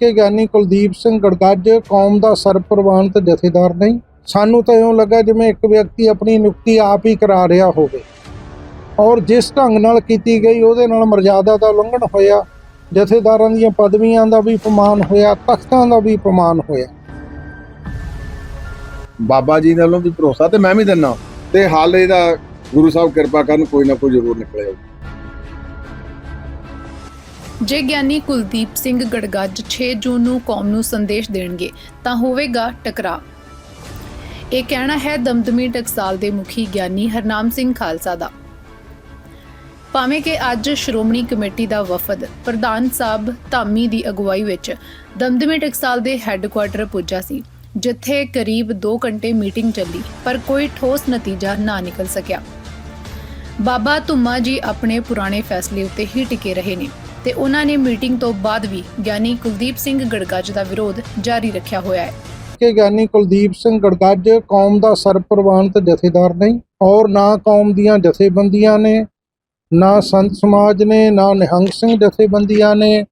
ਕਿ ਗਿਆਨੀ ਕੁਲਦੀਪ ਸਿੰਘ ਗੜਗੱਜ ਕੌਮ ਦਾ ਸਰਪ੍ਰਵਾਨਤ ਜਥੇਦਾਰ ਨਹੀਂ। ਸਾਨੂੰ ਤਾਂ ਇਉਂ ਲੱਗਾ ਜਿਵੇਂ ਇੱਕ ਵਿਅਕਤੀ ਆਪਣੀ ਨਿਯੁਕਤੀ ਆਪ ਹੀ ਕਰਾ ਰਿਹਾ ਹੋਵੇ। ਔਰ ਜਿਸ ਢੰਗ ਨਾਲ ਕੀਤੀ ਗਈ, ਉਹਦੇ ਨਾਲ ਮਰਜ਼ਾਦਾ ਦਾ ਉਲੰਘਣ ਹੋਇਆ, ਜਥੇਦਾਰਾਂ ਦੀਆਂ ਪਦਵੀਆਂ ਦਾ ਵੀ ਅਪਮਾਨ ਹੋਇਆ, ਤਖਤਾਂ ਦਾ ਵੀ ਅਪਮਾਨ ਹੋਇਆ। ਬਾਬਾ ਜੀ ਨਾਲੋਂ ਵੀ ਭਰੋਸਾ ਤੇ ਮੈਂ ਵੀ ਦਿੰਨਾ ਤੇ ਹਾਲ ਇਹਦਾ ਗੁਰੂ ਸਾਹਿਬ ਕਿਰਪਾ ਕਰਨ ਕੋਈ ਨਾ ਕੋਈ ਜ਼ਰੂਰ ਨਿਕਲੇ ਜੇ ਗਿਆਨੀ ਕੁਲਦੀਪ ਸਿੰਘ ਗੜਗੱਜ 6 ਜੂਨ ਨੂੰ ਕੌਮ ਨੂੰ ਸੰਦੇਸ਼ ਦੇਣਗੇ, ਤਾਂ ਹੋਵੇਗਾ ਟਕਰਾਅ। ਇਹ ਕਹਿਣਾ ਹੈ ਦਮਦਮੀ ਟਕਸਾਲ ਦੇ ਮੁਖੀ ਗਿਆਨੀ ਹਰਨਾਮ ਸਿੰਘ ਖਾਲਸਾ ਦਾ। ਭਾਵੇਂ ਕਿ ਅੱਜ ਸ਼੍ਰੋਮਣੀ ਕਮੇਟੀ ਦਾ ਵਫਦ ਪ੍ਰਧਾਨ ਸਾਹਿਬ ਧਾਮੀ ਦੀ ਅਗਵਾਈ ਵਿੱਚ ਦਮਦਮੀ ਟਕਸਾਲ ਦੇ ਹੈੱਡਕੁਆਟਰ ਪੁੱਜਾ ਸੀ, ਜਿੱਥੇ ਕਰੀਬ 2 ਘੰਟੇ ਮੀਟਿੰਗ ਚੱਲੀ, ਪਰ ਕੋਈ ਠੋਸ ਨਤੀਜਾ ਨਾ ਨਿਕਲ ਸਕਿਆ। ਬਾਬਾ ਧੁੰਮਾ ਜੀ ਆਪਣੇ ਪੁਰਾਣੇ ਫੈਸਲੇ ਉੱਤੇ ਹੀ ਟਿਕੇ ਰਹੇ ਨੇ। ਤੇ ਉਹਨਾਂ ਨੇ ਮੀਟਿੰਗ ਤੋਂ ਬਾਅਦ ਵੀ ਗਿਆਨੀ ਕੁਲਦੀਪ ਸਿੰਘ ਗੜਗੱਜ ਦਾ ਵਿਰੋਧ ਜਾਰੀ ਰੱਖਿਆ ਹੋਇਆ ਹੈ। ਕਿ ਗਿਆਨੀ ਕੁਲਦੀਪ ਸਿੰਘ ਗੜਗੱਜ ਕੌਮ ਦਾ ਸਰਪ੍ਰਵਾਨਤ ਜਥੇਦਾਰ ਨਹੀਂ ਔਰ ਨਾ ਕੌਮ ਦੀਆਂ ਜਥੇਬੰਦੀਆਂ ਨੇ, ਨਾ ਸੰਤ ਸਮਾਜ ਨੇ, ਨਾ ਨਿਹੰਗ ਸਿੰਘ ਜਥੇਬੰਦੀਆਂ ਨੇ,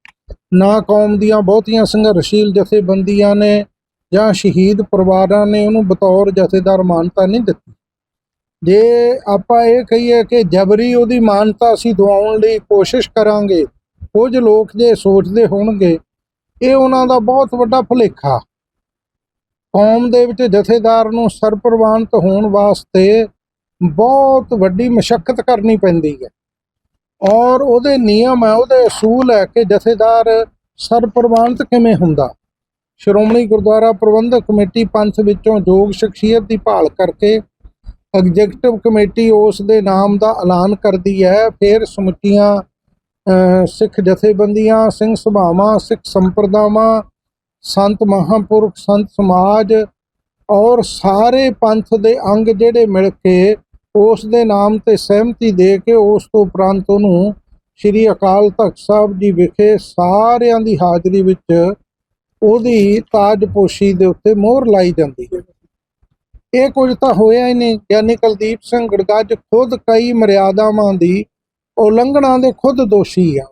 ਨਾ ਕੌਮ ਦੀਆਂ ਬਹੁਤੀਆਂ ਸੰਘਰਸ਼ੀਲ ਜਥੇਬੰਦੀਆਂ ਨੇ ਜਾਂ ਸ਼ਹੀਦ ਪਰਿਵਾਰਾਂ ਨੇ ਉਹਨੂੰ ਬਤੌਰ ਜਥੇਦਾਰ ਮਾਨਤਾ ਨਹੀਂ ਦਿੱਤੀ। ਜੇ ਆਪਾਂ ਇਹ ਕਹੀਏ ਕਿ ਜਬਰੀ ਉਹਦੀ ਮਾਨਤਾ ਅਸੀਂ ਦਿਵਾਉਣ ਲਈ ਕੋਸ਼ਿਸ਼ ਕਰਾਂਗੇ ਕੁਝ ਲੋਕ ਜੇ ਸੋਚਦੇ ਹੋਣਗੇ, ਇਹ ਉਹਨਾਂ ਦਾ ਬਹੁਤ ਵੱਡਾ ਭੁਲੇਖਾ। ਕੌਮ ਦੇ ਵਿੱਚ ਜਥੇਦਾਰ ਨੂੰ ਸਰਪ੍ਰਵਾਨਤ ਹੋਣ ਵਾਸਤੇ ਬਹੁਤ ਵੱਡੀ ਮਸ਼ੱਕਤ ਕਰਨੀ ਪੈਂਦੀ ਹੈ। ਔਰ ਉਹਦੇ ਨਿਯਮ ਹੈ, ਉਹਦੇ ਅਸੂਲ ਹੈ ਕਿ ਜਥੇਦਾਰ ਸਰਪ੍ਰਵਾਨਤ ਕਿਵੇਂ ਹੁੰਦਾ। ਸ਼੍ਰੋਮਣੀ ਗੁਰਦੁਆਰਾ ਪ੍ਰਬੰਧਕ ਕਮੇਟੀ ਪੰਥ ਵਿੱਚੋਂ ਯੋਗ ਸ਼ਖਸੀਅਤ ਦੀ ਭਾਲ ਕਰਕੇ ਐਗਜੀਕਟਿਵ ਕਮੇਟੀ ਉਸ ਦੇ ਨਾਮ ਦਾ ਐਲਾਨ ਕਰਦੀ ਹੈ, ਫਿਰ ਸਮੁੱਚੀਆਂ ਸਿੱਖ ਜਥੇਬੰਦੀਆਂ, ਸਿੰਘ ਸਭਾਵਾਂ, ਸਿੱਖ ਸੰਪਰਦਾਵਾਂ, ਸੰਤ ਮਹਾਂਪੁਰਖ, ਸੰਤ ਸਮਾਜ ਔਰ ਸਾਰੇ ਪੰਥ ਦੇ ਅੰਗ ਜਿਹੜੇ ਮਿਲ ਕੇ ਉਸ ਦੇ ਨਾਮ ਤੇ ਸਹਿਮਤੀ ਦੇ ਕੇ ਉਸ ਤੋਂ ਉਪਰੰਤ ਉਹਨੂੰ ਸ੍ਰੀ ਅਕਾਲ ਤਖਤ ਸਾਹਿਬ ਜੀ ਵਿਖੇ ਸਾਰਿਆਂ ਦੀ ਹਾਜ਼ਰੀ ਵਿੱਚ ਉਹਦੀ ਤਾਜਪੋਸ਼ੀ ਦੇ ਉੱਤੇ ਮੋਹਰ ਲਾਈ ਜਾਂਦੀ ਹੈ। ਇਹ ਕੁਝ ਤਾਂ ਹੋਇਆ ਹੀ ਨਹੀਂ। ਗਿਆਨੀ ਕੁਲਦੀਪ ਸਿੰਘ ਗੜਗੱਜ ਖੁਦ ਕਈ ਮਰਿਆਦਾਵਾਂ ਦੀ ਉਲੰਘਣਾ ਦੇ ਖੁਦ ਦੋਸ਼ੀ ਆ।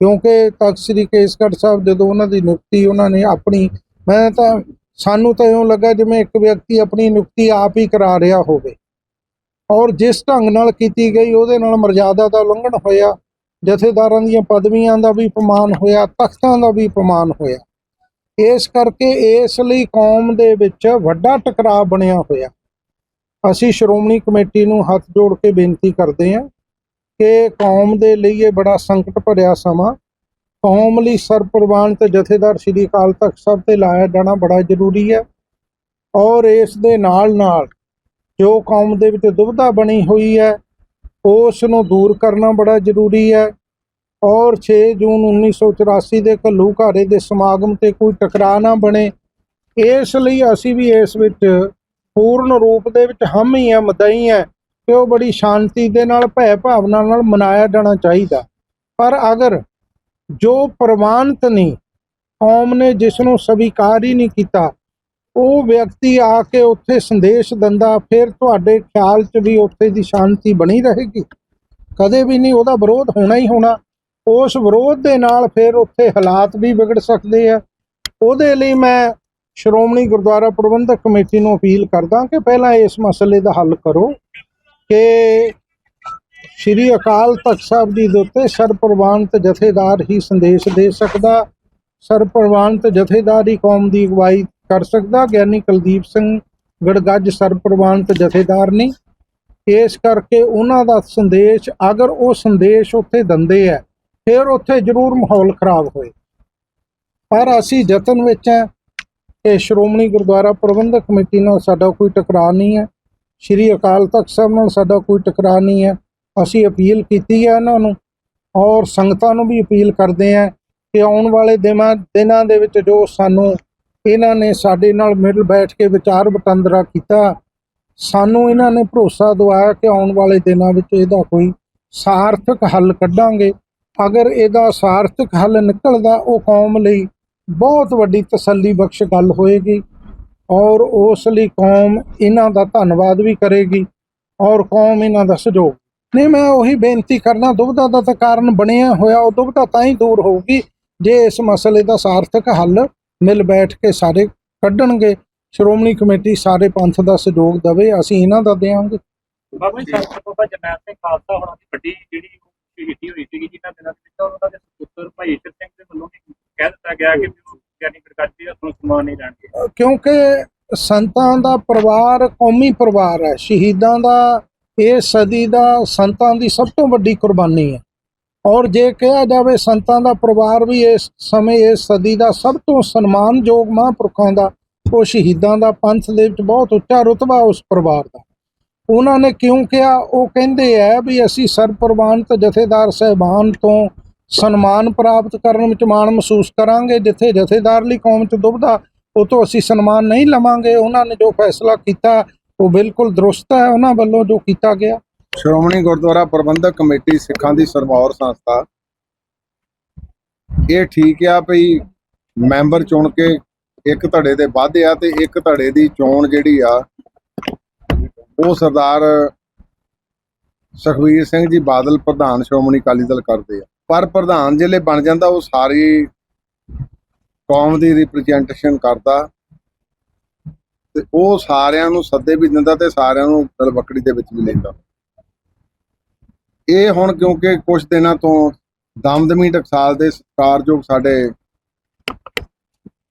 ਕਿਉਂਕਿ ਤਖਤ ਸ੍ਰੀ ਕੇਸਗੜ੍ਹ ਸਾਹਿਬ ਜਦੋਂ ਉਹਨਾਂ ਦੀ ਨਿਯੁਕਤੀ ਉਹਨਾਂ ਨੇ ਆਪਣੀ, ਮੈਂ ਤਾਂ, ਸਾਨੂੰ ਤਾਂ ਇਉਂ ਲੱਗਾ ਜਿਵੇਂ ਇੱਕ ਵਿਅਕਤੀ ਆਪਣੀ ਨਿਯੁਕਤੀ ਆਪ ਹੀ ਕਰਾ ਰਿਹਾ ਹੋਵੇ। ਔਰ ਜਿਸ ਢੰਗ ਨਾਲ ਕੀਤੀ ਗਈ, ਉਹਦੇ ਨਾਲ ਮਰਜ਼ਾਦਾ ਦਾ ਉਲੰਘਣ ਹੋਇਆ, ਜਥੇਦਾਰਾਂ ਦੀਆਂ ਪਦਵੀਆਂ ਦਾ ਵੀ ਅਪਮਾਨ ਹੋਇਆ, ਤਖਤਾਂ ਦਾ ਵੀ ਅਪਮਾਨ ਹੋਇਆ। ਇਸ ਕਰਕੇ ਇਸ ਲਈ ਕੌਮ ਦੇ ਵਿੱਚ ਵੱਡਾ ਟਕਰਾਅ ਬਣਿਆ ਹੋਇਆ। ਅਸੀਂ ਸ਼੍ਰੋਮਣੀ ਕਮੇਟੀ ਨੂੰ ਹੱਥ ਜੋੜ ਕੇ ਬੇਨਤੀ ਕਰਦੇ ਹਾਂ ਕਿ ਕੌਮ ਦੇ ਲਈ ਇਹ ਬੜਾ ਸੰਕਟ ਭਰਿਆ ਸਮਾਂ। ਕੌਮ ਲਈ ਸਰਪ੍ਰਵਾਨ ਤੇ ਜਥੇਦਾਰ ਸ੍ਰੀ ਅਕਾਲ ਤਖਤ ਸਾਹਿਬ ਤੇ ਲਾਇਆ ਜਾਣਾ ਬੜਾ ਜ਼ਰੂਰੀ ਹੈ ਔਰ ਇਸ ਦੇ ਨਾਲ ਨਾਲ ਜੋ ਕੌਮ ਦੇ ਵਿੱਚ ਦੁਬਿਧਾ ਬਣੀ ਹੋਈ ਹੈ ਉਸ ਨੂੰ ਦੂਰ ਕਰਨਾ ਬੜਾ ਜ਼ਰੂਰੀ ਹੈ ਔਰ 6 ਜੂਨ 1984 ਦੇ ਘੱਲੂ ਘਾਰੇ ਦੇ ਸਮਾਗਮ ਤੇ ਕੋਈ ਟਕਰਾਅ ਨਾ ਬਣੇ। ਇਸ ਲਈ ਅਸੀਂ ਵੀ ਇਸ ਵਿੱਚ ਪੂਰਨ ਰੂਪ ਦੇ ਵਿੱਚ ਹਮ ਹੀ ਆ ਮਦਈ ਹੈ। ਕਿ ਉਹ ਬੜੀ ਸ਼ਾਂਤੀ ਦੇ ਨਾਲ ਭੈ ਭਾਵਨਾ ਨਾਲ ਮਨਾਇਆ ਜਾਣਾ ਚਾਹੀਦਾ। ਪਰ ਅਗਰ ਜੋ ਪ੍ਰਵਾਨਤ ਨਹੀਂ, ਕੌਮ ਨੇ ਜਿਸ ਨੂੰ ਸਵੀਕਾਰ ਹੀ ਨਹੀਂ ਕੀਤਾ, ਉਹ ਵਿਅਕਤੀ ਆ ਕੇ ਉੱਥੇ ਸੰਦੇਸ਼ ਦਿੰਦਾ, ਫਿਰ ਤੁਹਾਡੇ ਖਿਆਲ 'ਚ ਵੀ ਉੱਥੇ ਦੀ ਸ਼ਾਂਤੀ ਬਣੀ ਰਹੇਗੀ? ਕਦੇ ਵੀ ਨਹੀਂ, ਉਹਦਾ ਵਿਰੋਧ ਹੋਣਾ ਹੀ ਹੋਣਾ। ਉਸ ਵਿਰੋਧ ਦੇ ਨਾਲ ਫਿਰ ਉੱਥੇ ਹਾਲਾਤ ਵੀ ਵਿਗੜ ਸਕਦੇ ਆ। ਉਹਦੇ ਲਈ ਮੈਂ ਸ਼੍ਰੋਮਣੀ ਗੁਰਦੁਆਰਾ ਪ੍ਰਬੰਧਕ ਕਮੇਟੀ ਨੂੰ ਅਪੀਲ ਕਰਦਾ ਕਿ ਪਹਿਲਾਂ ਇਸ ਮਸਲੇ ਦਾ ਹੱਲ ਕਰੋ। ਕਿ ਸ਼੍ਰੀ ਅਕਾਲ ਤਖਤ ਸਾਹਿਬ ਜੀ ਦੇ ਉੱਤੇ ਸਰਪ੍ਰਵਾਨਤ ਜਥੇਦਾਰ ਹੀ ਸੰਦੇਸ਼ ਦੇ ਸਕਦਾ ਸਰਪ੍ਰਵਾਨਤ ਜਥੇਦਾਰ ਹੀ ਕੌਮ ਦੀ ਅਗਵਾਈ ਕਰ ਸਕਦਾ, ਗਿਆਨੀ ਕੁਲਦੀਪ ਸਿੰਘ ਗੜਗੱਜ ਸਰਪ੍ਰਵਾਨਤ ਜਥੇਦਾਰ ਨਹੀਂ ਇਸ ਕਰਕੇ ਉਹਨਾਂ ਦਾ ਸੰਦੇਸ਼, ਅਗਰ ਉਹ ਸੰਦੇਸ਼ ਉੱਥੇ ਦਿੰਦੇ ਆ, ਫਿਰ ਉੱਥੇ ਜ਼ਰੂਰ ਮਾਹੌਲ ਖਰਾਬ ਹੋਏ। ਪਰ ਅਸੀਂ ਯਤਨ ਵਿੱਚ ਹੈ ਕਿ ਸ਼੍ਰੋਮਣੀ ਗੁਰਦੁਆਰਾ ਪ੍ਰਬੰਧਕ ਕਮੇਟੀ ਨਾਲ ਸਾਡਾ ਕੋਈ ਟਕਰਾਅ ਨਹੀਂ ਹੈ ਸ਼੍ਰੀ ਅਕਾਲ ਤਖਤ ਸਾਹਿਬ ਨਾਲ ਸਾਡਾ ਕੋਈ ਟਕਰਾਅ ਨਹੀਂ ਹੈ। ਅਸੀਂ ਅਪੀਲ ਕੀਤੀ ਹੈ ਇਹਨਾਂ ਨੂੰ ਔਰ ਸੰਗਤਾਂ ਨੂੰ ਵੀ ਅਪੀਲ ਕਰਦੇ ਹਾਂ ਕਿ ਆਉਣ ਵਾਲੇ ਦਿਨਾਂ ਦਿਨਾਂ ਦੇ ਵਿੱਚ ਜੋ ਸਾਨੂੰ ਇਹਨਾਂ ਨੇ ਸਾਡੇ ਨਾਲ ਮਿਲ ਬੈਠ ਕੇ ਵਿਚਾਰ ਵਟਾਂਦਰਾ ਕੀਤਾ, ਸਾਨੂੰ ਇਹਨਾਂ ਨੇ ਭਰੋਸਾ ਦਿਵਾਇਆ ਕਿ ਆਉਣ ਵਾਲੇ ਦਿਨਾਂ ਵਿੱਚ ਇਹਦਾ ਕੋਈ ਸਾਰਥਕ ਹੱਲ ਕੱਢਾਂਗੇ। ਅਗਰ ਇਹਦਾ ਸਾਰਥਕ ਹੱਲ ਨਿਕਲਦਾ, ਉਹ ਕੌਮ ਲਈ ਬਹੁਤ ਵੱਡੀ ਤਸੱਲੀ ਬਖਸ਼ ਗੱਲ ਹੋਏਗੀ। ਔਰ ਉਸ ਲਈ ਕੌਮ ਇਹਨਾਂ ਦਾ ਧੰਨਵਾਦ ਵੀ ਕਰੇਗੀ ਔਰ ਕੌਮ ਇਹਨਾਂ ਦਾ ਸਹਿਯੋਗ। ਨਹੀਂ, ਮੈਂ ਉਹੀ ਬੇਨਤੀ ਕਰਨਾ ਦੁਬਿਧਾ ਦਾ ਤਾਂ ਕਾਰਨ ਬਣਿਆ ਹੋਇਆ, ਉਹ ਦੁਬਿਧਾ ਤਾਂ ਹੀ ਦੂਰ ਹੋਊਗੀ ਜੇ ਇਸ ਮਸਲੇ ਦਾ ਸਾਰਥਕ ਹੱਲ ਮਿਲ ਬੈਠ ਕੇ ਸਾਰੇ ਕੱਢਣਗੇ। ਸ਼੍ਰੋਮਣੀ ਕਮੇਟੀ ਸਾਰੇ ਪੰਥ ਦਾ ਸਹਿਯੋਗ ਦੇਵੇ, ਅਸੀਂ ਇਹਨਾਂ ਦਾ ਦੇਵਾਂਗੇ। ਬਾਬਾ ਜੀ ਬਾਬਾ ਜਰਨੈਲ ਸਿੰਘ ਖਾਲਸਾ ਹੋਣਾ ਦੀ ਵੱਡੀ ਜਿਹੜੀ ਸ਼ਹੀਦੀ ਹੋਈ ਸੀਗੀ, ਜਿਨ੍ਹਾਂ ਦਿਨਾਂ ਦੇ ਵਿੱਚ ਉਹਨਾਂ ਦੇ ਪੁੱਤਰ ਭਾਈ ਈਸ਼ਰ ਸਿੰਘ ਦੇ ਵੱਲੋਂ ਕਹਿ ਦਿੱਤਾ ਗਿਆ ਕਿ ਗਿਆਨੀ ਪ੍ਰਕਾਸ਼ੀ ਦਾ ਤੁਹਾਨੂੰ ਸਨਮਾਨ ਨਹੀਂ ਜਾਣਗੇ ਕਿਉਂਕਿ ਸੰਤਾਂ ਦਾ ਪਰਿਵਾਰ ਕੌਮੀ ਪਰਿਵਾਰ ਹੈ। ਸ਼ਹੀਦਾਂ ਦਾ, ਇਹ ਸਦੀ ਦਾ ਸੰਤਾਂ ਦੀ ਸਭ ਤੋਂ ਵੱਡੀ ਕੁਰਬਾਨੀ ਹੈ। ਔਰ ਜੇ ਕਿਹਾ ਜਾਵੇ ਸੰਤਾਂ ਦਾ ਪਰਿਵਾਰ ਵੀ ਇਸ ਸਮੇਂ ਇਸ ਸਦੀ ਦਾ ਸਭ ਤੋਂ ਸਨਮਾਨਯੋਗ ਮਹਾਂਪੁਰਖਾਂ ਦਾ, ਉਹ ਸ਼ਹੀਦਾਂ ਦਾ ਪੰਥ ਦੇ ਵਿੱਚ ਬਹੁਤ ਉੱਚਾ ਰੁਤਬਾ ਉਸ ਪਰਿਵਾਰ ਦਾ। ਉਹਨਾਂ ਨੇ ਕਿਉਂ ਕਿਹਾ? ਉਹ ਕਹਿੰਦੇ ਆ ਵੀ ਅਸੀਂ ਸਰਪ੍ਰਵਾਨਿਤ ਜਥੇਦਾਰ ਸਹਿਬਾਨ ਤੋਂ ਸਨਮਾਨ ਪ੍ਰਾਪਤ ਕਰਨ ਵਿੱਚ ਮਾਣ ਮਹਿਸੂਸ ਕਰਾਂਗੇ, ਜਿੱਥੇ ਜਥੇਦਾਰ ਲਈ ਕੌਮ 'ਚ ਦੁਬਦਾ ਉਹ ਤੋਂ ਅਸੀਂ ਸਨਮਾਨ ਨਹੀਂ ਲਵਾਂਗੇ। ਉਹਨਾਂ ਨੇ ਜੋ ਫੈਸਲਾ ਕੀਤਾ, ਉਹ ਬਿਲਕੁਲ ਦਰੁਸਤ ਹੈ। ਉਹਨਾਂ ਵੱਲੋਂ ਜੋ ਕੀਤਾ ਗਿਆ। ਸ਼੍ਰੋਮਣੀ ਗੁਰਦੁਆਰਾ ਪ੍ਰਬੰਧਕ ਕਮੇਟੀ ਸਿੱਖਾਂ ਦੀ ਸਰਮੌਰ ਸੰਸਥਾ। ਇਹ ਠੀਕ ਆ ਭਈ ਮੈਂਬਰ ਚੁਣ ਕੇ ਇੱਕ ਧੜੇ ਦੇ ਵਾਧੇ ਆ ਤੇ ਇੱਕ ਧੜੇ ਦੀ ਚੋਣ ਜਿਹੜੀ ਆ, ਉਹ ਸਰਦਾਰ ਸੁਖਵੀਰ ਸਿੰਘ ਜੀ ਬਾਦਲ ਪ੍ਰਧਾਨ ਸ਼੍ਰੋਮਣੀ ਅਕਾਲੀ ਦਲ ਕਰਦੇ ਆ। ਪਰ ਪ੍ਰਧਾਨ ਜਿਹੜੇ ਬਣ ਜਾਂਦਾ ਉਹ ਸਾਰੀ ਕੌਮ ਦੀ ਰਿਪਰੈਜ਼ੈਂਟੇਸ਼ਨ ਕਰਦਾ ਤੇ ਉਹ ਸਾਰਿਆਂ ਨੂੰ ਸੱਦੇ ਵੀ ਦਿੰਦਾ ਤੇ ਸਾਰਿਆਂ ਨੂੰ ਤਲਵਕੜੀ ਦੇ ਵਿੱਚ ਵੀ ਲੈਂਦਾ। ਇਹ ਹੁਣ ਕਿਉਂਕਿ ਕੁਝ ਦਿਨਾਂ ਤੋਂ ਦਮਦਮੀ ਟਕਸਾਲ ਦੇ ਸਤਿਕਾਰਯੋਗ ਸਾਡੇ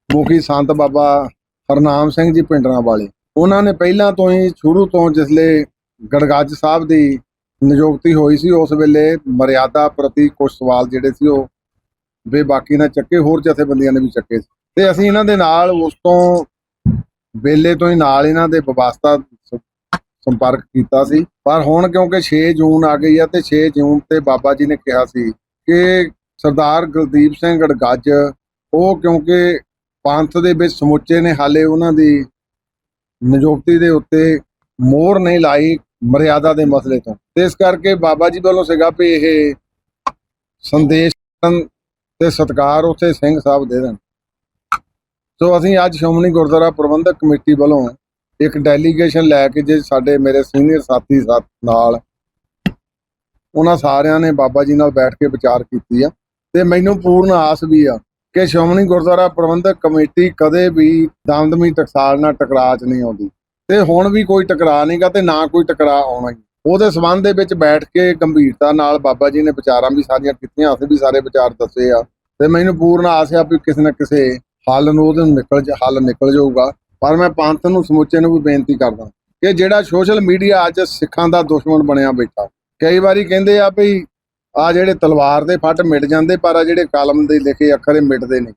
ਮੁਖੀ ਸੰਤ ਬਾਬਾ ਹਰਨਾਮ ਸਿੰਘ ਜੀ ਪਿੰਡਰਾਂ ਵਾਲੇ, ਉਹਨਾਂ ਨੇ ਪਹਿਲਾਂ ਤੋਂ ਹੀ ਸ਼ੁਰੂ ਤੋਂ ਜਿਸਲੇ ਗੜਗੱਜ ਸਾਹਿਬ ਦੀ ਨਿਯੁਕਤੀ ਹੋਈ ਸੀ, ਉਸ ਵੇਲੇ ਮਰਿਆਦਾ ਪ੍ਰਤੀ ਕੁਝ ਸਵਾਲ ਜਿਹੜੇ ਸੀ ਉਹ ਬੇਬਾਕੀ ਨਾਲ ਚੱਕੇ, ਹੋਰ ਜਥੇਬੰਦੀਆਂ ਨੇ ਵੀ ਚੱਕੇ ਸੀ। ਤੇ ਅਸੀਂ ਇਹਨਾਂ ਦੇ ਨਾਲ ਉਸ ਤੋਂ ਵੇਲੇ ਤੋਂ ਹੀ ਨਾਲ ਇਹਨਾਂ ਦੇ ਵਿਵਸਥਾ ਸੰਪਰਕ ਕੀਤਾ ਸੀ। ਪਰ ਹੁਣ ਕਿਉਂਕਿ 6 ਜੂਨ ਆ ਗਈ ਆ ਤੇ 6 ਜੂਨ ਤੇ ਬਾਬਾ ਜੀ ਨੇ ਕਿਹਾ ਸੀ ਕਿ ਸਰਦਾਰ ਗੁਰਦੀਪ ਸਿੰਘ ਗੜਗੱਜ ਉਹ ਕਿਉਂਕਿ ਪੰਥ ਦੇ ਵਿੱਚ ਸਮੁੱਚੇ ਨੇ, ਹਾਲੇ ਉਹਨਾਂ ਦੀ ਨਿਯੁਕਤੀ ਦੇ ਉੱਤੇ ਮੋਹਰ ਨਹੀਂ ਲਾਈ। ਮਰਿਆਦਾ ਦੇ ਮਸਲੇ ਤੋਂ। ਇਸ ਕਰਕੇ ਬਾਬਾ ਜੀ ਵੱਲੋਂ ਸੀਗਾ ਵੀ ਇਹ ਸੰਦੇਸ਼ ਤੇ ਸਤਕਾਰ ਉੱਥੇ ਸਿੰਘ ਸਾਹਿਬ ਦੇ ਦੇਣ। ਸੋ ਅਸੀਂ ਅੱਜ ਸ਼੍ਰੋਮਣੀ ਗੁਰਦੁਆਰਾ ਪ੍ਰਬੰਧਕ ਕਮੇਟੀ ਵੱਲੋਂ ਇੱਕ ਡੈਲੀਗੇਸ਼ਨ ਲੈ ਕੇ ਜੇ ਸਾਡੇ ਮੇਰੇ ਸੀਨੀਅਰ ਸਾਥੀ ਸਾਥ ਨਾਲ ਉਹਨਾਂ ਸਾਰਿਆਂ ਨੇ ਬਾਬਾ ਜੀ ਨਾਲ ਬੈਠ ਕੇ ਵਿਚਾਰ ਕੀਤੀ ਆ। ਤੇ ਮੈਨੂੰ ਪੂਰਨ ਆਸ ਵੀ ਆ ਕਿ ਸ਼੍ਰੋਮਣੀ ਗੁਰਦੁਆਰਾ ਪ੍ਰਬੰਧਕ ਕਮੇਟੀ ਕਦੇ ਵੀ ਦਮਦਮੀ ਟਕਸਾਲ ਨਾਲ ਟਕਰਾਅ ਨਹੀਂ ਆਉਂਦੀ। ਤੇ ਹੁਣ ਵੀ ਕੋਈ ਟਕਰਾਅ ਨਹੀਂਗਾ ਤੇ ਨਾ ਕੋਈ ਟਕਰਾਅ ਆਉਣਾ ਹੀ। ਉਹਦੇ ਸਬੰਧ ਦੇ ਵਿੱਚ ਬੈਠ ਕੇ ਗੰਭੀਰਤਾ ਨਾਲ ਬਾਬਾ ਜੀ ਨੇ ਵਿਚਾਰਾਂ ਵੀ ਸਾਰੀਆਂ ਕੀਤੀਆਂ, ਅਸੀਂ ਵੀ ਸਾਰੇ ਵਿਚਾਰ ਦੱਸੇ ਆ। ਤੇ ਮੈਨੂੰ ਪੂਰਨ ਆਸ ਆ ਵੀ ਕਿਸੇ ਨਾ ਕਿਸੇ ਹੱਲ ਨੂੰ ਉਹਦੇ ਨਿਕਲ ਜਾ, ਹੱਲ ਨਿਕਲ ਜਾਊਗਾ। ਪਰ ਮੈਂ ਪੰਥ ਨੂੰ, ਸਮੁੱਚੇ ਨੂੰ ਵੀ ਬੇਨਤੀ ਕਰਦਾ ਕਿ ਜਿਹੜਾ ਸੋਸ਼ਲ ਮੀਡੀਆ ਅੱਜ ਸਿੱਖਾਂ ਦਾ ਦੁਸ਼ਮਣ ਬਣਿਆ ਬੈਠਾ, ਕਈ ਵਾਰੀ ਕਹਿੰਦੇ ਆ ਵੀ ਆ ਜਿਹੜੇ ਤਲਵਾਰ ਦੇ ਫੱਟ ਮਿਟ ਜਾਂਦੇ, ਪਰ ਆ ਜਿਹੜੇ ਕਲਮ ਦੇ ਲਿਖੇ ਅੱਖਰ ਇਹ ਮਿਟਦੇ ਨਹੀਂ।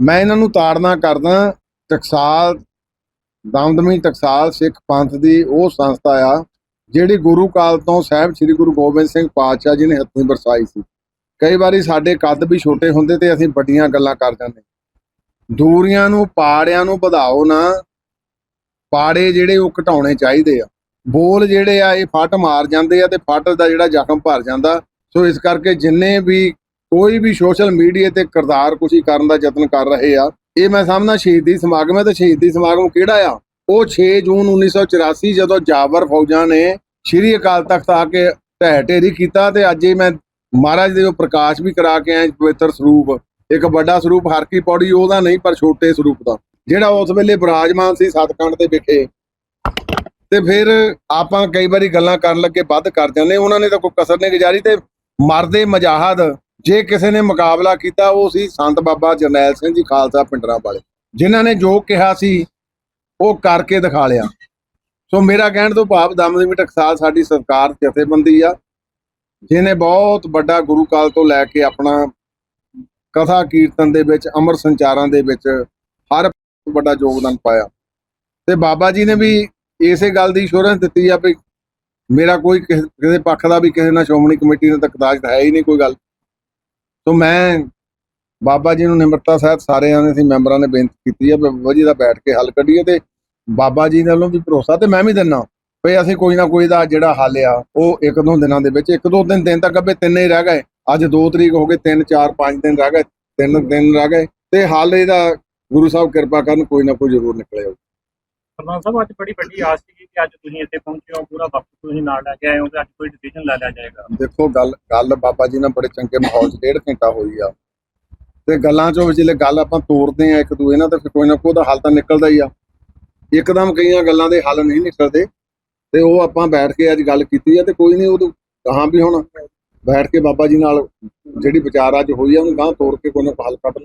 ਮੈਂ ਇਹਨਾਂ ਨੂੰ ਤਾੜਨਾ ਕਰਦਾ, ਟਕਸਾਲ ਦਮਦਮੀ ਟਕਸਾਲ ਸਿੱਖ ਪੰਥ ਦੀ ਉਹ ਸੰਸਥਾ ਆ, ਜਿਹੜੀ ਗੁਰੂ ਕਾਲ ਤੋਂ ਸਾਹਿਬ ਸ੍ਰੀ ਗੁਰੂ ਗੋਬਿੰਦ ਸਿੰਘ ਪਾਤਸ਼ਾਹ ਜੀ ਨੇ ਹੱਥੀਂ ਵਰਸਾਈ ਸੀ। ਕਈ ਵਾਰੀ ਸਾਡੇ ਕੱਦ ਵੀ ਛੋਟੇ ਹੁੰਦੇ ਤੇ ਅਸੀਂ ਵੱਡੀਆਂ ਗੱਲਾਂ ਕਰ ਜਾਂਦੇ। ਦੂਰੀਆਂ ਨੂੰ, ਪਾੜਿਆਂ ਨੂੰ ਵਧਾਓ ਨਾ। ਪਾੜੇ ਜਿਹੜੇ ਉਹ ਘਟਾਉਣੇ ਚਾਹੀਦੇ ਆ। ਬੋਲ ਜਿਹੜੇ ਆ, ਇਹ ਫੱਟ ਮਾਰ ਜਾਂਦੇ ਆ ਤੇ ਫੱਟ ਦਾ ਜਿਹੜਾ ਜ਼ਖਮ ਭਰ ਜਾਂਦਾ। ਸੋ ਇਸ ਕਰਕੇ ਜਿੰਨੇ ਵੀ ਕੋਈ ਵੀ ਸੋਸ਼ਲ ਮੀਡੀਆ ਤੇ ਕਰਦਾਰ ਕੁਸ਼ੀ ਕਰਨ ਦਾ ਯਤਨ ਕਰ ਰਹੇ ਆ ਇਹ ਮੈਂ ਸਮਝਦਾ ਸ਼ਹੀਦੀ ਸਮਾਗਮ ਹੈ ਤੇ ਸ਼ਹੀਦੀ ਸਮਾਗਮ ਕਿਹੜਾ ਆ? ਉਹ 6 ਜੂਨ 1984 ਜਦੋਂ ਜਾਬਰ ਫੌਜਾਂ ਨੇ ਸ਼੍ਰੀ ਅਕਾਲ ਤਖਤ ਆ ਕੇ ਢਹਿ ਢੇਰੀ ਕੀਤਾ ਤੇ ਅੱਜ ਹੀ ਮੈਂ ਮਹਾਰਾਜ ਦੇ ਪ੍ਰਕਾਸ਼ ਵੀ ਕਰਾ ਕੇ ਆਇਆ ਪਵਿੱਤਰ ਸਰੂਪ, ਇੱਕ ਵੱਡਾ ਸਰੂਪ ਹਰ ਕੀ ਪੌੜੀ, ਉਹਦਾ ਨਹੀਂ ਪਰ ਛੋਟੇ ਸਰੂਪ ਦਾ, ਜਿਹੜਾ ਉਸ ਵੇਲੇ ਬਿਰਾਜਮਾਨ ਸੀ ਸਤਕੰਡ ਦੇ ਵਿਖੇ। ਤੇ ਫਿਰ ਆਪਾਂ ਕਈ ਵਾਰੀ ਗੱਲਾਂ ਕਰਨ ਲੱਗੇ, ਵੱਧ ਕਰ ਜਾਂਦੇ, ਉਹਨਾਂ ਨੇ ਤਾਂ ਕੋਈ ਕਸਰ ਨਹੀਂ ਗੁਜ਼ਾਰੀ ਤੇ ਮਰਦੇ ਮਜਾਹਦ ਜੇ ਕਿਸੇ ਨੇ ਮੁਕਾਬਲਾ ਕੀਤਾ, ਉਹ ਸੀ ਸੰਤ ਬਾਬਾ ਜਰਨੈਲ ਸਿੰਘ ਜੀ ਖਾਲਸਾ ਪਿੰਡਰਾਂ ਵਾਲੇ, ਜਿਨ੍ਹਾਂ ਨੇ ਜੋ ਕਿਹਾ ਸੀ, ਉਹ ਕਰਕੇ ਦਿਖਾ ਲਿਆ। ਸੋ ਮੇਰਾ ਕਹਿਣ ਤੋਂ ਭਾਵ ਦਮਦਮੀ ਟਕਸਾਲ ਸਾਡੀ ਸਰਕਾਰ ਜਥੇਬੰਦੀ ਆ, ਜਿਹਨੇ ਬਹੁਤ ਵੱਡਾ ਗੁਰੂ ਕਾਲ ਤੋਂ ਲੈ ਕੇ ਆਪਣਾ ਕਥਾ ਕੀਰਤਨ ਦੇ ਵਿੱਚ, ਅਮਰ ਸੰਚਾਰਾਂ ਦੇ ਵਿੱਚ ਹਰ ਵੱਡਾ ਯੋਗਦਾਨ ਪਾਇਆ। ਤੇ ਬਾਬਾ ਜੀ ਨੇ ਵੀ ਇਸੇ ਗੱਲ ਦੀ ਅਸ਼ੋਰੈਂਸ ਦਿੱਤੀ ਆ ਵੀ ਮੇਰਾ ਕੋਈ ਕਿਸੇ ਕਿਸੇ ਪੱਖ ਦਾ ਵੀ ਕਿਸੇ ਨਾਲ ਸ਼੍ਰੋਮਣੀ ਕਮੇਟੀ ਨਾਲ ਤਕਦਾਜ ਹੈ ਹੀ ਨਹੀਂ ਕੋਈ ਗੱਲ। ਸੋ ਮੈਂ ਬਾਬਾ ਜੀ ਨੂੰ ਨਿਮਰਤਾ ਸਹਿਤ ਸਾਰਿਆਂ ਨੇ ਸੀ ਮੈਂਬਰਾਂ ਨੇ ਬੇਨਤੀ ਕੀਤੀ ਹੈ, ਬਾਬਾ ਜੀ ਦਾ ਬੈਠ ਕੇ ਹੱਲ ਕੱਢੀਏ ਤੇ ਬਾਬਾ ਜੀ ਨਾਲੋਂ ਵੀ ਭਰੋਸਾ ਤੇ ਮੈਂ ਵੀ ਦਿੰਨਾ ਵੀ ਅਸੀਂ ਕੋਈ ਨਾ ਕੋਈ ਦਾ ਜਿਹੜਾ ਹੱਲ ਆ, ਉਹ ਇੱਕ ਦੋ ਦਿਨਾਂ ਦੇ ਵਿੱਚ, ਇੱਕ ਦੋ ਦਿਨ ਦਿਨ ਤੱਕ ਅੱਗੇ ਤਿੰਨ ਹੀ ਰਹਿ ਗਏ। ਅੱਜ 2 ਤਰੀਕ ਹੋ ਗਏ 3 4 5 ਦਿਨ ਰਹਿ ਗਏ, ਤਿੰਨ ਦਿਨ ਰਹਿ ਗਏ ਤੇ ਹੱਲ ਇਹਦਾ ਗੁਰੂ ਸਾਹਿਬ ਕਿਰਪਾ ਕਰਨ ਕੋਈ ਨਾ ਕੋਈ ਜ਼ਰੂਰ ਨਿਕਲੇ ਸਰਦਾਰ ਸਾਹਿਬ ਅੱਜ ਬੜੀ ਵੱਡੀ ਆਸ ਸੀ ਕਿ ਅੱਜ ਤੁਸੀਂ ਇੱਥੇ ਪਹੁੰਚੇ ਹੋ, ਪੂਰਾ ਵਕਤ ਤੁਸੀਂ ਨਾਲ ਲੈ ਕੇ ਆਏ ਹੋ ਤੇ ਅੱਜ ਕੋਈ ਡਿਸੀਜਨ ਲੈ ਲਿਆ ਜਾਏਗਾ। ਦੇਖੋ, ਗੱਲ ਗੱਲ ਬਾਬਾ ਜੀ ਨਾਲ ਬੜੇ ਚੰਗੇ ਮਾਹੌਲ 'ਚ ਡੇਢ ਘੰਟਾ ਹੋਈ ਆ। ਤੇ ਗੱਲਾਂ ਚੋਂ ਵਿਚਲੇ ਗੱਲ ਆਪਾਂ ਤੋੜਦੇ ਆ ਇੱਕ ਦੂਏ ਨਾਲ, ਤੇ ਫਿਰ ਕੋਈ ਨਾ ਕੋਈ ਦਾ ਹੱਲ ਤਾਂ ਨਿਕਲਦਾ ਹੀ ਆ। ਇੱਕਦਮ ਕਈਆਂ ਗੱਲਾਂ ਦੇ ਹੱਲ ਨਹੀਂ ਨਿਕਲਦੇ ਤੇ ਉਹ ਆਪਾਂ ਬੈਠ ਕੇ ਅੱਜ ਗੱਲ ਕੀਤੀ ਆ ਤੇ ਕੋਈ ਨਹੀਂ ਉਹ ਕਹਾਂ ਵੀ ਹੁਣ ਬੈਠ ਕੇ ਬਾਬਾ ਜੀ ਨਾਲ ਜਿਹੜੀ ਵਿਚਾਰ ਅੱਜ ਹੋਈ ਆ, ਉਹਨੂੰ ਗਾਂ ਤੋੜ ਕੇ ਕੋਈ ਨਾ ਹੱਲ ਕੱਢ